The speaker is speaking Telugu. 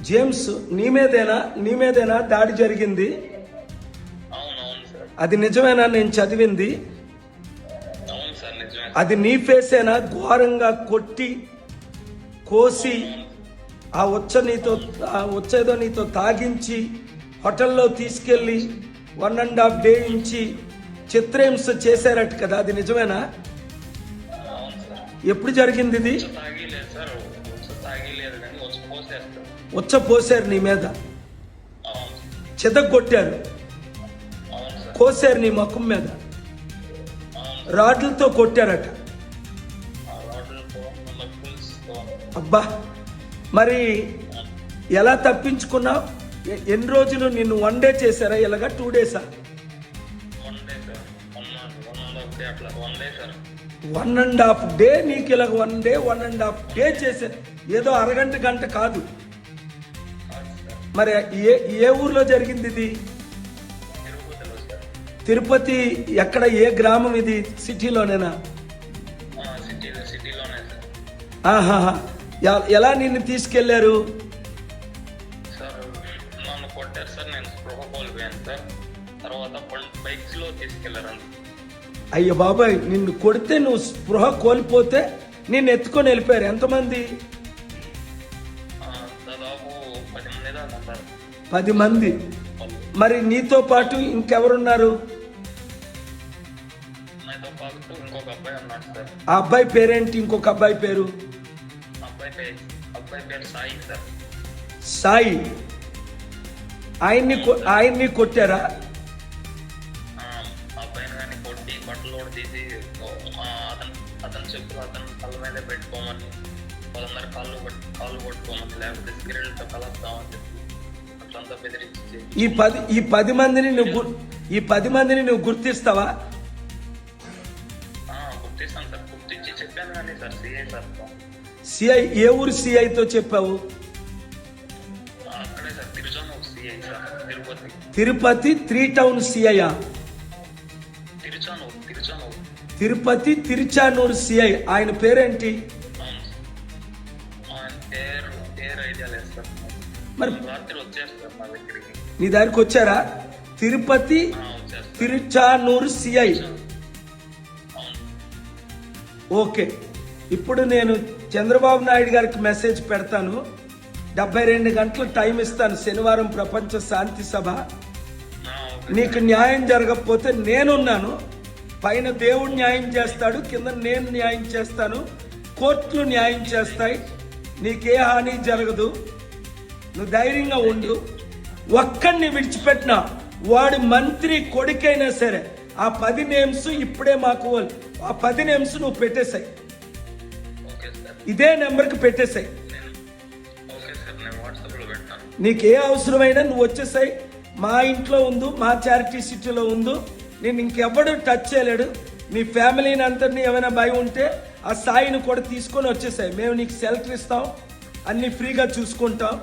జేమ్స్ నీ మీదేనా? నీ మీదేనా? దాడి జరిగింది. అది నిజమేనా? నేను చదివింది. అది నీ ఫేసేనా? ఘోరంగా కొట్టి కోసి ఆ వచ్చ నీతో ఆ వచ్చేదో నీతో తాగించి హోటల్లో తీసుకెళ్ళి వన్ అండ్ హాఫ్ డే ఇచ్చి చిత్రహింస చేశారట కదా? అది నిజమేనా? ఎప్పుడు జరిగింది ఇది? వచ్చి పోసారు నీ మీద. అవును చెదగొట్టారు. కోసారు నీ మొఖం మీద. రాడ్లతో కొట్టారట. అబ్బా! మరి ఎలా తప్పించుకున్నావు? ఎన్ని రోజులు నిన్ను వన్ డే చేశారా? ఇలాగా టూ డేసా one and half day one day one and day నీకు ఇలాగ one day one and half day చేశారు. ఏదో అరగంట గంట కాదు. మరి ఏ ఏ ఊర్లో జరిగింది ఇది? తిరుపతి ఎక్కడ ఏ గ్రామం ఇది? సిటీలోనేనా? ఆహాహా ఎలా నిన్ను తీసుకెళ్ళారు. అయ్య బాబాయ్ నిన్ను కొడితే నువ్వు స్పృహ కోల్పోతే నిన్ను ఎత్తుకొని వెళ్ళిపోయారు ఎంతమంది? పది మంది. మరి నీతో పాటు ఇంకెవరున్నారు? ఆ అబ్బాయి పేరేంటి? ఇంకొక అబ్బాయి పేరు? సాయి ఆయన్ని ఆయన్ని కొట్టారా? పెట్టుకోమని కాళ్ళు కాళ్ళు పట్టుకోమని లేకపోతే సిగరెట్లతో కలుపుతామని చెప్పి ఈ పది ఈ పది మందిని నువ్వు ఈ పది మందిని నువ్వు గుర్తిస్తావా? సిఐ ఏ ఊరు సిఐతో చెప్పావు? తిరుపతి. త్రీ టౌన్ సిఐయా? తిరుపతి తిరుచానూరు సిఐ. ఆయన పేరేంటి? మరి మా దగ్గరికి. వచ్చారా? తిరుపతి తిరుచానూరు సిఐ. ఓకే. ఇప్పుడు నేను చంద్రబాబు నాయుడు గారికి మెసేజ్ పెడతాను. డెబ్బై రెండు గంటలు టైం ఇస్తాను. శనివారం ప్రపంచ శాంతి సభ. నీకు న్యాయం జరగకపోతే నేనున్నాను. పైన దేవుడు న్యాయం చేస్తాడు. కింద నేను న్యాయం చేస్తాను. కోర్టులు న్యాయం చేస్తాయి. నీకే హాని జరగదు. నువ్వు ధైర్యంగా ఉండు. ఒక్కడిని విడిచిపెట్టినా వాడి మంత్రి కొడుకైనా సరే ఆ పది నేమ్స్ ఇప్పుడే మాకు వాళ్ళు. ఆ పది నేమ్స్ నువ్వు పెట్టేశాయి. ఇదే నెంబర్కి పెట్టేశాయి. నీకు ఏ అవసరమైనా నువ్వు వచ్చేసాయి. మా ఇంట్లో ఉందు మా చారిటీ సిటీలో ఉందు నేను ఇంకెవ్వడు టచ్ చేయలేడు. మీ ఫ్యామిలీని అందరినీ ఏమైనా భయం ఉంటే ఆ సాయిని కూడా తీసుకొని వచ్చేసాయి. మేము నీకు సెల్టర్ ఇస్తాం. అన్ని ఫ్రీగా చూసుకుంటాం.